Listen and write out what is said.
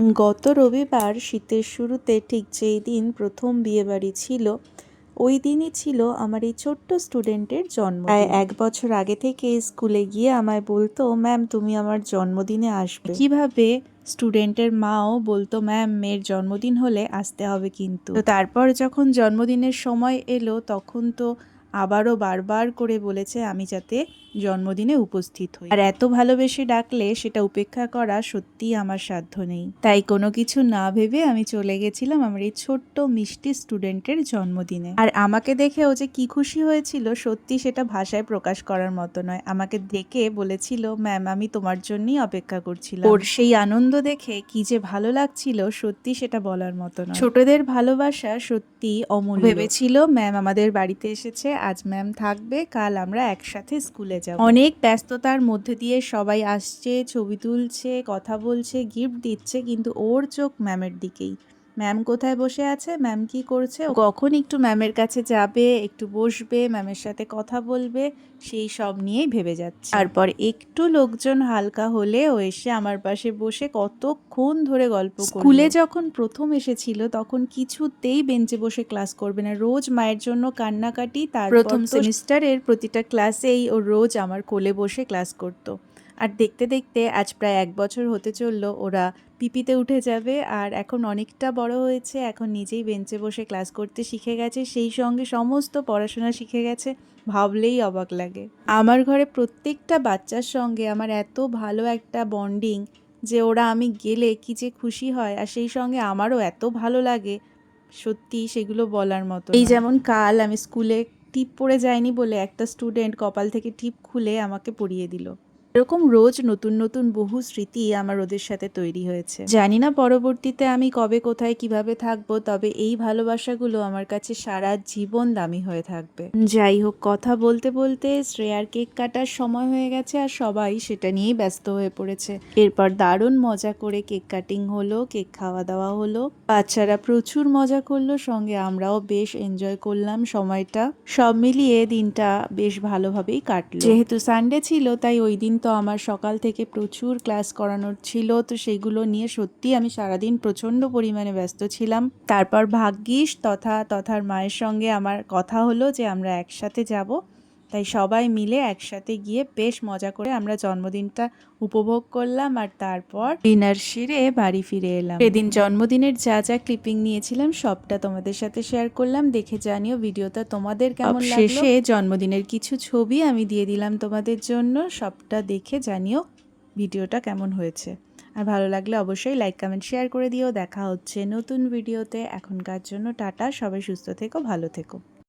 গত রবিবার শীতের শুরুতে ঠিক যেই দিন প্রথম বিয়েবাড়ি ছিল ওই দিনই ছিল আমার এই ছোট্ট স্টুডেন্টের জন্ম প্রায় এক বছর আগে থেকে স্কুলে গিয়ে আমায় বলতো ম্যাম তুমি আমার জন্মদিনে আসবে। কীভাবে? স্টুডেন্টের মাও বলতো ম্যাম মেয়ের জন্মদিন হলে আসতে হবে কিন্তু। তারপর যখন জন্মদিনের সময় এলো তখন তো আবারও বারবার করে বলেছে, আমি যাতে জন্মদিনে উপস্থিত হই। আর এত ভালোবেসে ডাকলে সেটা উপেক্ষা করা সত্যিই আমার সাধ্য নেই। তাই কোনো কিছু না ভেবে আমি চলে গেছিলাম আমার এই ছোট্ট মিষ্টি স্টুডেন্টের জন্মদিনে। আর আমাকে দেখে ও যে কি খুশি হয়েছিল, সত্যি সেটা ভাষায় প্রকাশ করার মতো নয়। আমাকে দেখে বলেছিল, ম্যাম, আমি তোমার জন্যই অপেক্ষা করছিলাম। ওর সেই আনন্দ দেখে কি যে ভালো লাগছিল, সত্যি সেটা বলার মতো নয়। ছোটদের ভালোবাসা সত্যি অমূল্য। ভেবেছিল, ম্যাম, আমাদের বাড়িতে এসেছে আজ ম্যাম থাকবে, কাল আমরা একসাথে স্কুলে যাব। অনেক ব্যস্ততার মধ্যে দিয়ে সবাই আসছে, ছবি তুলছে, কথা বলছে গিফট দিচ্ছে, কিন্তু ওর চোখ ম্যামের দিকেই। ম্যাম কোথায় বসে আছে? ম্যাম কি করছে? কখন একটু ম্যামের কাছে যাবে একটু বসবে ম্যামের সাথে কথা বলবে সেই সব নিয়েই ভেবে যাচ্ছে। তারপর একটু লোকজন হালকা হলে ও এসে আমার পাশে বসে কতক্ষণ ধরে গল্প স্কুলে যখন প্রথম এসেছিল তখন কিছুতেই বেঞ্চে বসে ক্লাস করবে না। রোজ মায়ের জন্য কান্নাকাটি তার প্রথম সেমিস্টারের প্রতিটা ক্লাসেই ও রোজ আমার কোলে বসে ক্লাস করতো। আর দেখতে দেখতে আজ প্রায় এক বছর হতে চলল, ওরা পিপিতে উঠে যাবে। আর এখন অনেকটা বড় হয়েছে, এখন নিজেই বেঞ্চে বসে ক্লাস করতে শিখে গেছে, সেই সঙ্গে সমস্ত পড়াশোনা শিখে গেছে, ভাবলেই অবাক লাগে। আমার ঘরে প্রত্যেকটা বাচ্চার সঙ্গে আমার এত ভালো একটা বন্ডিং যে ওরা আমি গেলে কি যে খুশি হয়, আর সেই সঙ্গে আমারও এত ভালো লাগে, সত্যি সেগুলো বলার মতো এই যেমন কাল আমি স্কুলে টিপ পড়ে যায়নি বলে একটা স্টুডেন্ট কপাল থেকে টিপ খুলে আমাকে পরিয়ে দিল। এরকম রোজ নতুন নতুন বহু স্মৃতি আমার ওদের সাথে তৈরি হয়েছে। জানি না পরবর্তীতে আমি কবে, কোথায়, কীভাবে থাকব, তবে এই ভালোবাসাগুলো আমার কাছে সারা জীবন দামি হয়ে থাকবে। যাই হোক, কথা বলতে বলতে শ্রেয়ার কেক কাটার সময় হয়ে গেছে আর সবাই সেটা নিয়েই ব্যস্ত হয়ে পড়েছে। এরপর দারুণ মজা করে কেক কাটিং হলো, কেক খাওয়া দাওয়া হলো। বাচ্চারা প্রচুর মজা করল, সঙ্গে আমরাও বেশ এনজয় করলাম সময়টা। সব মিলিয়ে দিনটা বেশ ভালোভাবেই কাটলো। যেহেতু সানডে ছিল, তাই ওই দিন তো আমার সকাল থেকে প্রচুর ক্লাস করানোর ছিল, তো সেগুলো নিয়ে সত্যি আমি সারাদিন প্রচণ্ড পরিমাণে ব্যস্ত ছিলাম। তারপর ভাগ্যিস তথা তথার মায়ের সঙ্গে আমার কথা হলো যে আমরা একসাথে যাব। তাই সবাই মিলে একসাথে গিয়ে বেশ মজা করে আমরা জন্মদিনটা উপভোগ করলাম আর তারপর ডিনার সেরে বাড়ি ফিরে এলাম। সেদিন জন্মদিনের যা যা ক্লিপিং নিয়েছিলাম সবটা তোমাদের সাথে শেয়ার করলাম। দেখে জানিও ভিডিওটা তোমাদের কেমন শেষে জন্মদিনের কিছু ছবি আমি দিয়ে দিলাম তোমাদের জন্য। সবটা দেখে জানিও ভিডিওটা কেমন হয়েছে। আর ভালো লাগলে অবশ্যই লাইক কমেন্ট শেয়ার করে দিও। দেখা হচ্ছে নতুন ভিডিওতে। এখনকার জন্য টাটা। সবাই সুস্থ থেকো, ভালো থেকো।